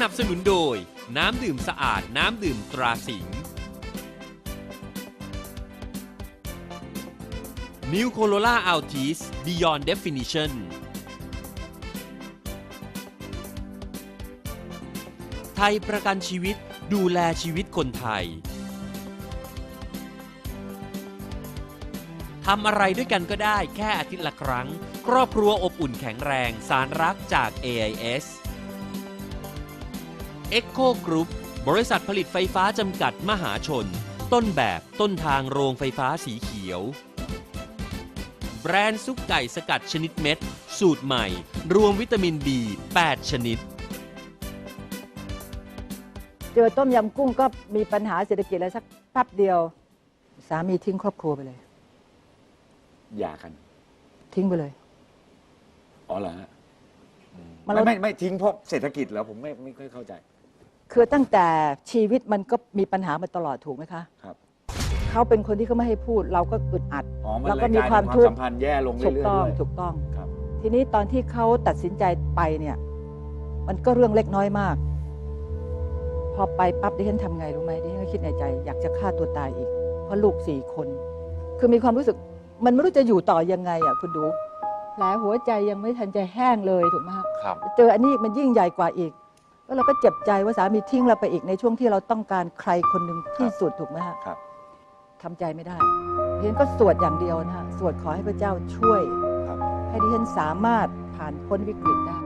นับสนุนโดย น้ำดื่มสะอาดน้ำดื่มตราสิงห์ New Corolla Altis Beyond Definition ไทยประกันชีวิตดูแลชีวิตคนไทย ทำอะไรด้วยกันก็ได้แค่อาทิตย์ละครั้ง ครอบครัวอบอุ่นแข็งแรง สารรักจาก AIS Echo Group บริษัทผลิตไฟฟ้าจำกัดมหาชน ต้นแบบต้นทางโรงไฟฟ้าสีเขียว แบรนด์ซุปไก่สกัดชนิดเม็ด สูตรใหม่ รวมวิตามิน B 8ชนิด เจอต้มยำกุ้งก็มีปัญหาเศรษฐกิจแล้วสักแป๊บเดียว สามีทิ้งครอบครัวไปเลยหย่ากัน ทิ้งไปเลย อ๋อเหรอฮะ มันไม่เราไม่ไม่ทิ้งเพราะเศรษฐกิจแล้วผมไม่ไม่ค่อยเข้าใจ คือตั้งแต่ชีวิตมันก็มีปัญหามาตลอดถูกไหมคะครับเขาเป็นคนที่เขาไม่ให้พูด เราก็อึดอัดอ๋อมันแล้วเลก็ยมีกลายควาเป็มนคทุวามกข์สัมพันธ์แย่ลงถูกเรื่อยๆต้องด้วยถูกต้อง ครับ ทีนี้ตอนที่เขาตัดสินใจไปเนี่ย มันก็เรื่องเล็กน้อยมาก พอไปปั๊บดิฉันทำไงรู้ไหมดิฉันก็คิดในใจ อยากจะฆ่าตัวตายอีก เพราะลูกสี่คน คือมีความรู้สึก มันไม่รู้จะอยู่ต่อยังไงอะคุณดูแผลหัวใจยังไม่ทันจะแห้งเลยถูกไหมคะครับ เจออันนี้มันยิ่งใหญ่กว่าอีก แล้วเราก็เจ็บใจว่าสามีทิ้งเราไปอีกในช่วงที่เราต้องการใครคนหนึ่งที่สุดถูกไหมฮะครับทำใจไม่ได้ดิฉันก็สวดอย่างเดียวนะฮะสวดขอให้พระเจ้าช่วย ครับ ให้ดิฉันสามารถผ่านพ้นวิกฤตได้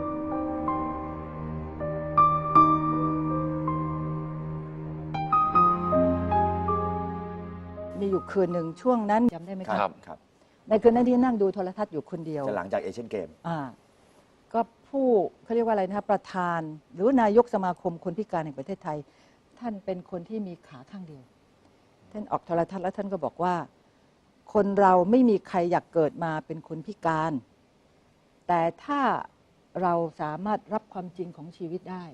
มีอยู่คืนหนึ่งช่วงนั้นจำได้ไหมคครัรับ บ ครับในคืนนั้นที่นั่งดูโทรทัศน์อยู่คนเดียว จะหลังจากเอเชียนเกม อ่าก็ ผู้เขาเรียกว่าอะไรนะประธาน หรือนายกสมาคมคนพิการแห่งประเทศไทย ท่านเป็นคนที่มีขาข้างเดียว ท่านออกโทรทัศน์แล้วท่านก็บอกว่า คนเราไม่มีใครอยากเกิดมาเป็นคนพิการ แต่ถ้าเราสามารถรับความจริงของชีวิตได้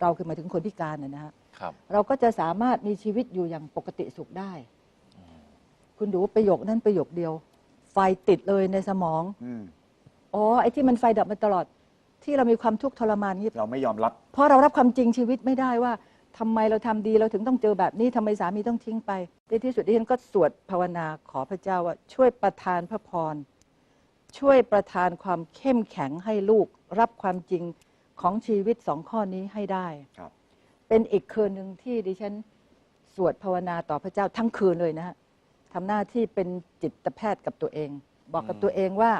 เราคือหมายถึงคนพิการนะนะฮะครับ เราก็จะสามารถมีชีวิตอยู่อย่างปกติสุขได้ คุณดูประโยคนั้นประโยคเดียว ไฟติดเลยในสมอง อืม อ๋อ ไอ้ที่มันไฟดับมาตลอด ที่เรามีความทุกข์ทรมานนี้เราไม่ยอมรับ เพราะเรารับความจริงชีวิตไม่ได้ว่าทำไมเราทำดีเราถึงต้องเจอแบบนี้ทำไมสามีต้องทิ้งไปในที่สุดดิฉันก็สวดภาวนาขอพระเจ้าว่าช่วยประทานพระพรช่วยประทานความเข้มแข็งให้ลูก รับความจริงของชีวิตสองข้อนี้ให้ได้ครับ เป็นอีกคืนหนึ่งที่ดิฉันสวดภาวนาต่อพระเจ้าทั้งคืนเลยนะฮะทำหน้าที่เป็นจิตแพทย์กับตัวเอง บอกกับตัวเองว่า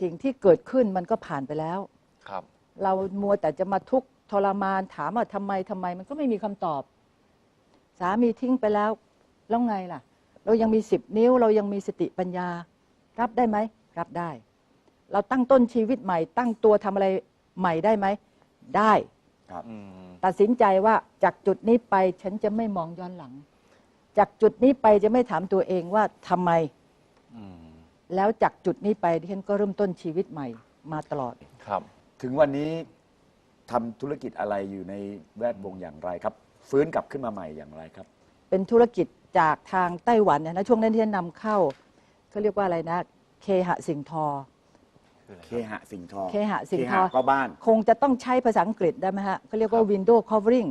สิ่งที่เกิดขึ้นมันก็ผ่านไปแล้ว ครับ เรามัวแต่จะมาทุกข์ทรมานถามว่าทำไมทำไมมันก็ไม่มีคำตอบ สามีทิ้งไปแล้ว แล้วไงล่ะ เรายังมีสิบนิ้ว เรายังมีสติปัญญา รับได้ไหม รับได้ เราตั้งต้นชีวิตใหม่ ตั้งตัวทำอะไรใหม่ได้ไหม ได้ ครับอืมตัดสินใจว่าจากจุดนี้ไปฉันจะไม่มองย้อนหลัง จากจุดนี้ไปจะไม่ถามตัวเองว่าทำไม อืมแล้วจากจุดนี้ไปดิฉันก็เริ่มต้นชีวิตใหม่มาตลอด ครับ ถึงวันนี้ทำธุรกิจอะไรอยู่ในแวดวงอย่างไรครับ ฟื้นกลับขึ้นมาใหม่อย่างไรครับ เป็นธุรกิจจากทางไต้หวันเนยนะช่วงนั้นที่ฉันนำเข้าเขาเรียกว่าอะไรนะ เคหะสิงห์ทอคืออะไรเคครับหะสิ่งทอ เคหะสิ่งทอเคหะก็บ้าน คงจะต้องใช้ภาษาอังกฤษได้ไหมฮะเขาเรียกว่า window covering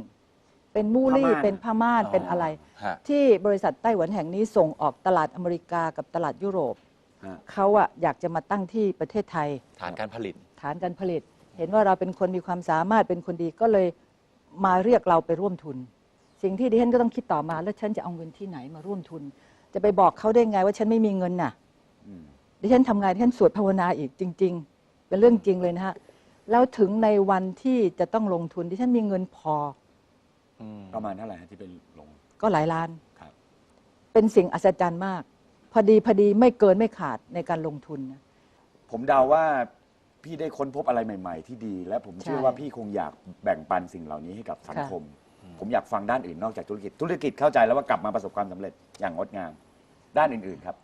เป็นมูลี่ ผ้าม่าน เป็นผ้าม่าน เป็นอะไร ฮะ ที่บริษัทไต้หวันแห่งนี้ส่งออกตลาดอเมริกากับตลาดยุโรป ฮะ เขาอะอยากจะมาตั้งที่ประเทศไทย ฐานการผลิต ฐานการผลิต เห็นว่าเราเป็นคนมีความสามารถเป็นคนดีก็เลยมาเรียกเราไปร่วมทุน สิ่งที่ดิฉันก็ต้องคิดต่อมา แล้วฉันจะเอาเงินที่ไหนมาร่วมทุน จะไปบอกเขาได้ไงว่าฉันไม่มีเงินน่ะอืมดิฉันทำงานดิฉันสวดภาวนาอีกจริง ๆ เป็นเรื่องจริงเลยนะฮะแล้วถึงในวันที่จะต้องลงทุนดิฉันมีเงินพออืมประมาณเท่าไหร่ฮะที่เป็นลง ก็หลายล้านครับ เป็นสิ่งอัศจรรย์มาก พอดีพอดีไม่เกินไม่ขาดในการลงทุนนะผมเดาว่า พี่ได้ค้นพบอะไรใหม่ ๆ ที่ดี และผมเชื่อใช่ว่าพี่คงอยากแบ่งปันสิ่งเหล่านี้ให้กับสังค่ะคม ผมอยากฟังด้านอื่นนอกจากธุรกิจ ธุรกิจเข้าใจแล้วว่ากลับมาประสบความสำเร็จอย่างงดงาม ด้านอื่นๆครับ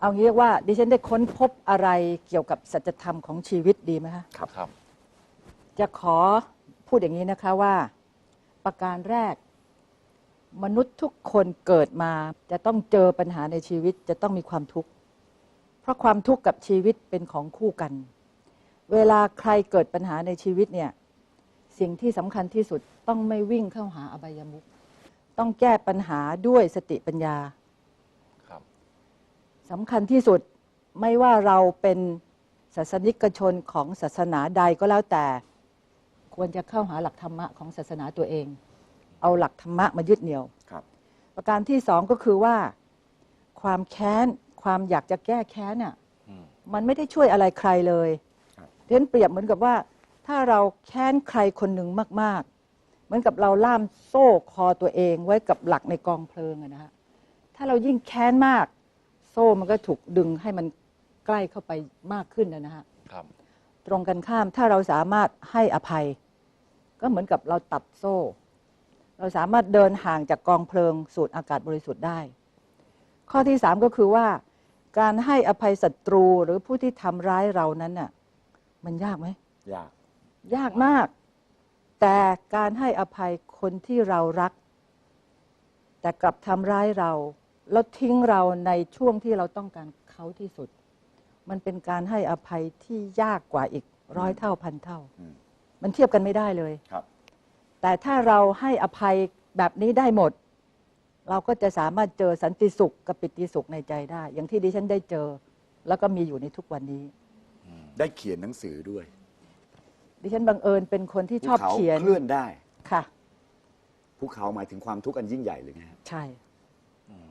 เอางี้ว่าดิฉันได้ค้นพบอะไรเกี่ยวกับสัจธรรมของชีวิตดีไหมคะ ครับครับ จะขอพูดอย่างนี้นะคะว่า ประการแรก มนุษย์ทุกคนเกิดมา จะต้องเจอปัญหาในชีวิตจะต้องมีความทุกข์ เพราะความทุกข์กับชีวิตเป็นของคู่กัน เวลาใครเกิดปัญหาในชีวิตเนี่ย สิ่งที่สำคัญที่สุดต้องไม่วิ่งเข้าหาอบายมุขต้องแก้ปัญหาด้วยสติปัญญาครับสำคัญที่สุดไม่ว่าเราเป็นศาสนิกชนของศาสนาใดก็แล้วแต่ ควรจะเข้าหาหลักธรรมะของศาสนาตัวเอง เอาหลักธรรมะมายึดเหนี่ยวครับประการที่สองก็คือว่า ความแค้นความอยากจะแก้แค้นน่ะอืมมันไม่ได้ช่วยอะไรใครเลยครับ เรียนเปรียบเหมือนกับว่า ถ้าเราแค้นใครคนหนึ่งมาก ๆ เหมือนกับเราล่ามโซ่คอตัวเองไว้กับหลักในกองเพลิงอะนะฮะถ้าเรายิ่งแค้นมาก โซ่มันก็ถูกดึงให้มันใกล้เข้าไปมากขึ้นนะฮะครับตรงกันข้ามถ้าเราสามารถให้อภัย ก็เหมือนกับเราตัดโซ่ เราสามารถเดินห่างจากกองเพลิง สูดอากาศบริสุทธิ์ได้ ข้อที่สามก็คือว่า การให้อภัยศัตรูหรือผู้ที่ทำร้ายเรานั้นน่ะ มันยากไหมยาก ยากมาก แต่การให้อภัยคนที่เรารัก แต่กลับทำร้ายเรา แล้วทิ้งเราในช่วงที่เราต้องการเขาที่สุด มันเป็นการให้อภัยที่ยากกว่าอีกร้อยเท่าพันเท่าอืมมันเทียบกันไม่ได้เลยครับ แต่ถ้าเราให้อภัยแบบนี้ได้หมด เราก็จะสามารถเจอสันติสุขกับปิติสุขในใจได้ อย่างที่ดิฉันได้เจอ แล้วก็มีอยู่ในทุกวันนี้ ได้เขียนหนังสือด้วยดิฉันบังเอิญเป็นคนที่ชอบภูขาเขียนเคลื่อนได้ค่ะ ภูเขาหมายถึงความทุกข์อันยิ่งใหญ่หรือไงครับใช่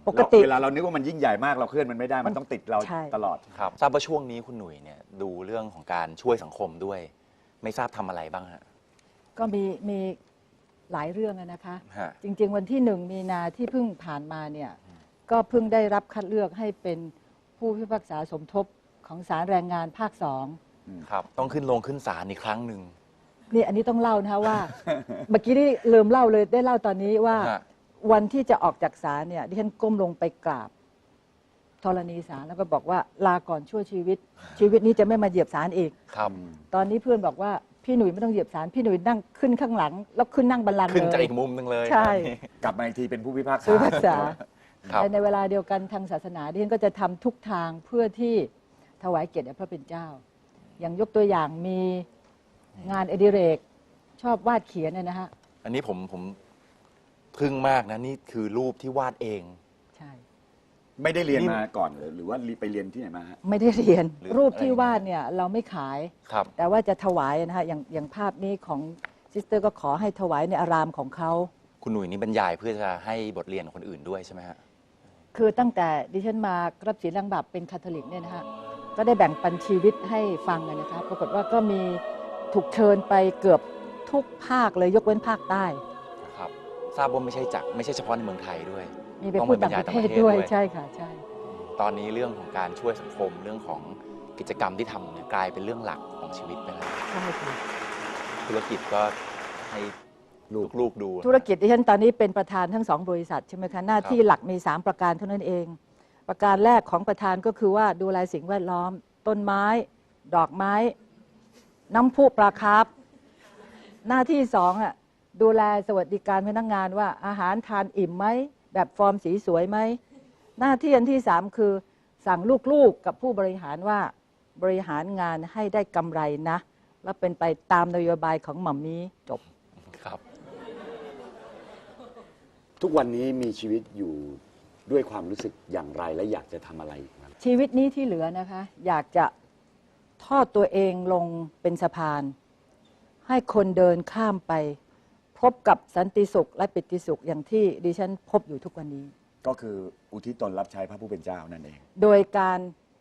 ปกติเวลาเรานึกว่ามันยิ่งใหญ่มากเราเคลื่อนมันไม่ได้มันต้องติดเราใช่ ตลอด ครับทราบว่าช่วงนี้คุณหนุ่ยเนี่ยดูเรื่องของการช่วยสังคมด้วย ไม่ทราบทำอะไรบ้างฮะ ก็มีมีหลายเรื่องอะนะคะ ฮะ จริง ๆ วันที่หนึ่งมีนาที่เพิ่งผ่านมาเนี่ย ก็เพิ่งได้รับคัดเลือกให้เป็นผู้พิพากษาสมทบ ของศาลแรงงานภาคสองครับ ต้องขึ้นลงขึ้นศาลอีกครั้งหนึ่งนี่อันนี้ต้องเล่านะคะว่า เมื่อกี้นี่ลืมเล่าเลยได้เล่าตอนนี้ว่า ฮะ วันที่จะออกจากศาลเนี่ยดิฉันก้มลงไปกราบธรณีศาลแล้วก็บอกว่าลาก่อนชั่วชีวิต ชีวิตนี้จะไม่มาเหยียบศาลอีก ครับ ตอนนี้เพื่อนบอกว่าพี่หนุ่ยไม่ต้องเหยียบศาลพี่หนุ่ยนั่งขึ้นข้างหลัง แล้วขึ้นนั่งบัลลังก์ขึ้นจากเลย อีกมุมหนึ่งเลยใช่ ตอนนี้ กลับมาอีกทีเป็นผู้พิพากษา ผู้พิพากษา ครับ แต่ในเวลาเดียวกันทางศาสนาดิฉันก็จะทำทุกทางเพื่อที่ ถวายเกียรติแด่พระเป็นเจ้า อย่างยกตัวอย่างมีงานอดิเรก ชอบวาดเขียนเนยนะฮะ อันนี้ผมผมทึ่งมากนะนี่คือรูปที่วาดเอง ใช่ ไม่ได้เรียนนี่มาก่อนหรือหรือว่าไปเรียนที่ไหนมาฮะ ไม่ได้เรียนหรือรูปที่อะไรอย่างเงี้ยวาดเนี่ยเราไม่ขาย ครับ แต่ว่าจะถวายนะฮะอย่างอย่างภาพนี้ของซิสเตอร์ก็ขอให้ถวายในอารามของเขา คุณหนุ่ยนี่บรรยายเพื่อจะให้บทเรียนกับคนอื่นด้วยใช่ไหมฮะ คือตั้งแต่ดิฉันมารับศีลลังบับเป็นคาทอลิกเนี่ยนะฮะ ก็ได้แบ่งปันชีวิตให้ฟังกันนะคะปรากฏว่าก็มีถูกเชิญไปเกือบทุกภาคเลยยกเว้นภาคใต้ครับทราบว่าไม่ใช่จากไม่ใช่เฉพาะในเมืองไทยด้วยมีไปพูดต่างประเทศด้วยใช่ค่ะใช่ ตอนนี้เรื่องของการช่วยสังคมเรื่องของกิจกรรมที่ทำเนี่ยกลายเป็นเรื่องหลักของชีวิตไปแล้วใช่ค่ะธุรกิจก็ให้ลูกลูกๆดู ธุรกิจดิฉันตอนนี้เป็นประธานทั้งสองบริษัทใช่ไหมคะหน้าที่หลักมี 3 ประการเท่านั้นเอง ประการแรกของประธานก็คือว่าดูแลสิ่งแวดล้อม ต้นไม้ ดอกไม้ น้ำพุปลาคาร์ฟหน้าที่สองอะดูแลสวัสดิการพนักงานว่าอาหารทานอิ่มไหม แบบฟอร์มสีสวยไหม หน้าที่อันที่สามคือ สั่งลูกๆกับผู้บริหารว่าบริหารงานให้ได้กำไรนะ แล้วเป็นไปตามนโยบายของหม่อมนี้จบครับ ทุกวันนี้มีชีวิตอยู่ ด้วยความรู้สึกอย่างไรและอยากจะทำอะไรอีกไหมชีวิตนี้ที่เหลือนะคะ อยากจะทอดตัวเองลงเป็นสะพาน ให้คนเดินข้ามไป พบกับสันติสุขและปิติสุขอย่างที่ดิฉันพบอยู่ทุกวันนี้ ก็คืออุทิศตนรับใช้พระผู้เป็นเจ้านั่นเอง โดยการ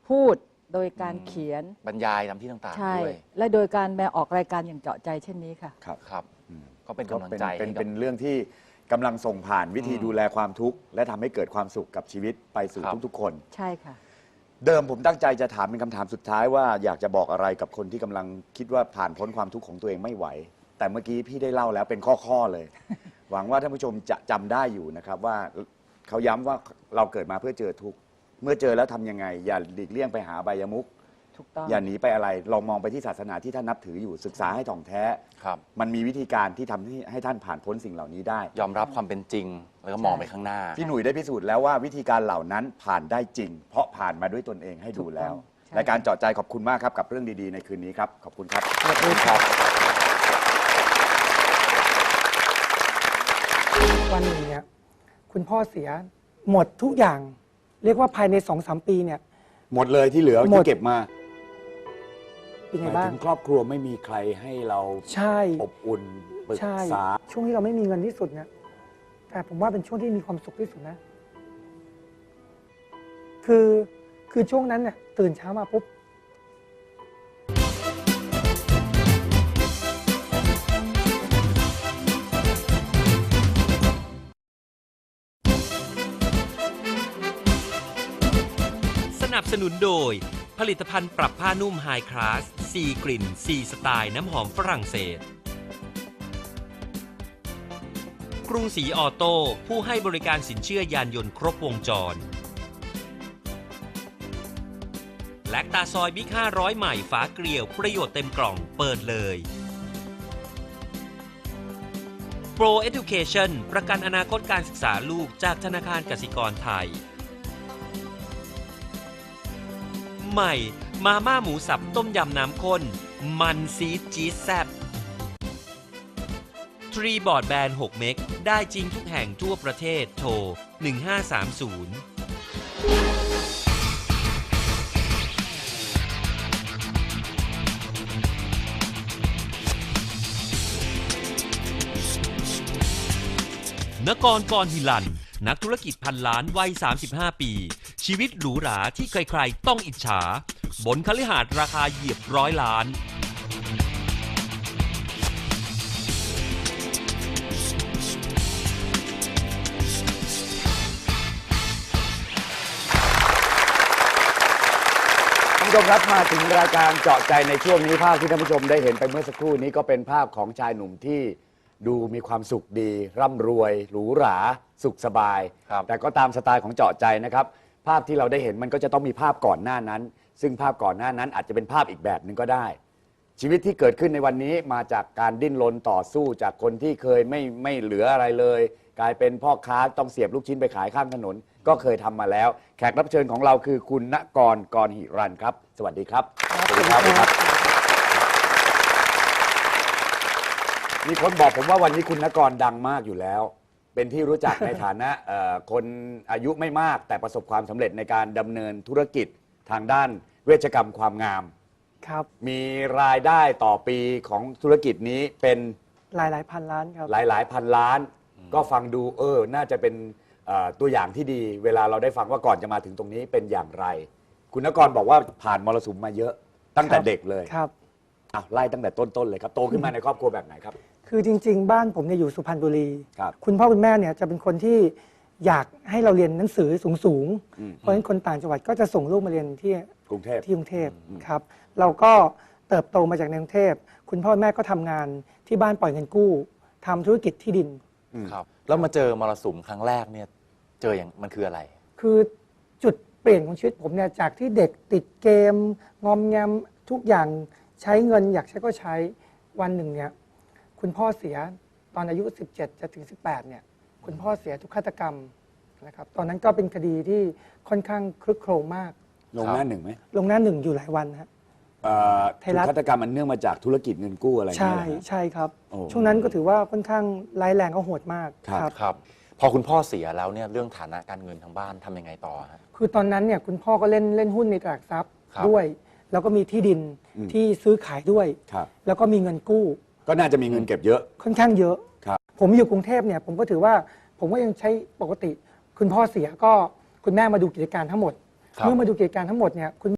พูดโดยการเขียนบรรยายตามที่ต่างใช่ ๆด้วยและโดยการมาออกรายการอย่างเจาะใจเช่นนี้ค่ะ ครับครับ อืมก็เป็นก็กำลังเป็นใจเป็นให้กับ เป็นเรื่องที่ กำลังส่งผ่านวิธีอืมดูแลความทุกข์ และทำให้เกิดความสุขกับชีวิตไปสู่ครับ ทุกๆคน ใช่ค่ะ เดิมผมตั้งใจจะถามเป็นคำถามสุดท้ายว่าอยากจะบอกอะไรกับคนที่กำลังคิดว่าผ่านพ้นความทุกข์ของตัวเองไม่ไหว แต่เมื่อกี้พี่ได้เล่าแล้วเป็นข้อๆเลย หวังว่าท่านผู้ชมจะจำได้อยู่นะครับว่าเขาย้ำว่าเราเกิดมาเพื่อเจอทุกข์เมื่อเจอแล้วทำยังไง อย่าหลีกเลี่ยงไปหาอบายมุข ถูกต้อง อย่าหนีไปอะไรลองมองไปที่ศาสนาที่ท่านนับถืออยู่ศึกษาให้ถ่องแท้ ครับ มันมีวิธีการที่ทำให้ให้ท่านผ่านพ้นสิ่งเหล่านี้ได้ ยอมรับความเป็นจริง แล้วก็มองใช่ไปข้างหน้า พี่หนุ่ยได้พิสูจน์แล้วว่าวิธีการเหล่านั้นผ่านได้จริง เพราะผ่านมาด้วยตนเองให้ดูแล้วถูกต้องใช่ รายการเจาะใจขอบคุณมากครับกับเรื่องดีๆในคืนนี้ครับขอบคุณครับสวัสดีค่ะวันหนึ่งเนี่ยคุณพ่อเสียหมดทุกอย่าง เรียกว่าภายในสองสามปีเนี่ย หมดเลยที่เหลือหมที่ด เก็บมา เป็นหไงมายบ้าถึงงครอบครัวไม่มีใครให้เราใช่ อบอุ่นปรึกใช่ ษา ช่วงที่เราไม่มีเงินที่สุดเนี่ย แต่ผมว่าเป็นช่วงที่มีความสุขที่สุดนะ คือคือช่วงนั้นเนี่ยตื่นเช้ามาปุ๊บ สนับสนุนโดย ผลิตภัณฑ์ปรับผ้านุ่มไฮคลาส 4 กลิ่น 4 สไตล์น้ำหอมฝรั่งเศส กรุงศรีออโต้ผู้ให้บริการสินเชื่อยานยนต์ครบวงจร แลคตาซอยบิ๊ก500 ใหม่ฝาเกลียวประโยชน์เต็มกล่องเปิดเลย Pro Education ประกันอนาคตการศึกษาลูกจากธนาคารกสิกรไทย ใหม่ มาม่าหมูสับต้มยำน้ำข้น มันซีดจี๊ดแซ่บทรีบอร์ดแบน6เมกได้จริงทุกแห่งทั่วประเทศโทร 1530นกรกรหิลัน นักธุรกิจพันล้านวัย 35 ปี ชีวิตหรูหราที่ใครๆต้องอิจฉา บนคฤหาสน์ราคาเหยียบร้อยล้าน ท่านผู้ชมครับมาถึงรายการเจาะใจในช่วงนี้ภาพที่ท่านผู้ชมได้เห็นไปเมื่อสักครู่นี้ก็เป็นภาพของชายหนุ่มที่ดูมีความสุขดี ร่ำรวย หรูหรา สุขสบาย ครับ แต่ก็ตามสไตล์ของเจาะใจนะครับ ภาพที่เราได้เห็นมันก็จะต้องมีภาพก่อนหน้านั้น ซึ่งภาพก่อนหน้านั้นอาจจะเป็นภาพอีกแบบหนึ่งก็ได้ ชีวิตที่เกิดขึ้นในวันนี้มาจากการดิ้นรนต่อสู้จากคนที่เคยไม่ไม่เหลืออะไรเลย กลายเป็นพ่อค้าต้องเสียบลูกชิ้นไปขายข้างถนน ก็เคยทำมาแล้ว แขกรับเชิญของเราคือคุณณกรกรหิรันครับ สวัสดีครับครับสวัสดีครับสวัสดีครับ มีคนบอกผมว่าวันนี้คุณณกรดังมากอยู่แล้ว เป็นที่รู้จักในฐานะเอ่อคนอายุไม่มากแต่ประสบความสำเร็จในการดำเนินธุรกิจทางด้านเวชกรรมความงาม ครับมีรายได้ต่อปีของธุรกิจนี้เป็นหลายหลายๆพันล้านครับ หลายหลายๆพันล้าน ก็ฟังดูเออ น่าจะเป็นเอ่อตัวอย่างที่ดี เวลาเราได้ฟังว่าก่อนจะมาถึงตรงนี้เป็นอย่างไร คุณนกรบอกว่าผ่านมรสุมมาเยอะตั้งแต่ครับเด็กเลยครับ อ้าวไล่ตั้งแต่ต้นๆเลยครับโตขึ้นมาในครอบครัวแบบไหนครับ คือจริง ๆ บ้านผมเนี่ยอยู่สุพรรณบุรีครับคุณพ่อคุณแม่เนี่ยจะเป็นคนที่อยากให้เราเรียนหนังสือสูงอืม ๆ เพราะฉะนั้นคนต่างจังหวัดก็จะส่งลูกมาเรียนที่กรุงเทพ ที่กรุงเทพอืมครับ เราก็เติบโตมาจากในกรุงเทพ คุณพ่อแม่ก็ทำงานที่บ้านปล่อยเงินกู้ทำธุรกิจที่ดินอืมครับแล้วมาเจอมรสุมครั้งแรกเนี่ยเจออย่างมันคืออะไร คือจุดเปลี่ยนของชีวิตผมเนี่ยจากที่เด็กติดเกม งอมแงมทุกอย่างใช้เงิน อยากใช้ก็ใช้วันหนึ่งเนี่ย คุณพ่อเสียตอนอายุ 17 จะถึง 18 เนี่ย คุณพ่อเสียทุกฆาตกรรมนะครับ ตอนนั้นก็เป็นคดีที่ค่อนข้างคลึกโครมมาก ลงหน้าหนึ่งไหมลงหน้าหนึ่งอยู่หลายวันฮะ เอ่อไทยรัฐ ถูกฆาตกรรมมันเนื่องมาจากธุรกิจเงินกู้อะไรอย่างใช่เงี้ยเหรอฮะใช่ครับ โอ้ช่วงนั้นก็ถือว่าค่อนข้างร้ายแรงก็โหดมากครับ ครับ พอคุณพ่อเสียแล้วเนี่ยเรื่องฐานะการเงินทางบ้านทำยังไงต่อฮะ คือตอนนั้นเนี่ยคุณพ่อก็เล่นเล่นหุ้นในตลาดทรัพย์ครับ ด้วย แล้วก็มีที่ดินอืมที่ซื้อขายด้วย ครับ แล้วก็มีเงินกู้ ก็น่าจะมีเงินเก็บเยอะ ค่อนข้างเยอะ ครับ ผมอยู่กรุงเทพเนี่ยผมก็ถือว่าผมก็ยังใช้ปกติ คุณพ่อเสียก็คุณแม่มาดูกิจการทั้งหมด ครับ เมื่อมาดูกิจการทั้งหมดเนี่ยคุณ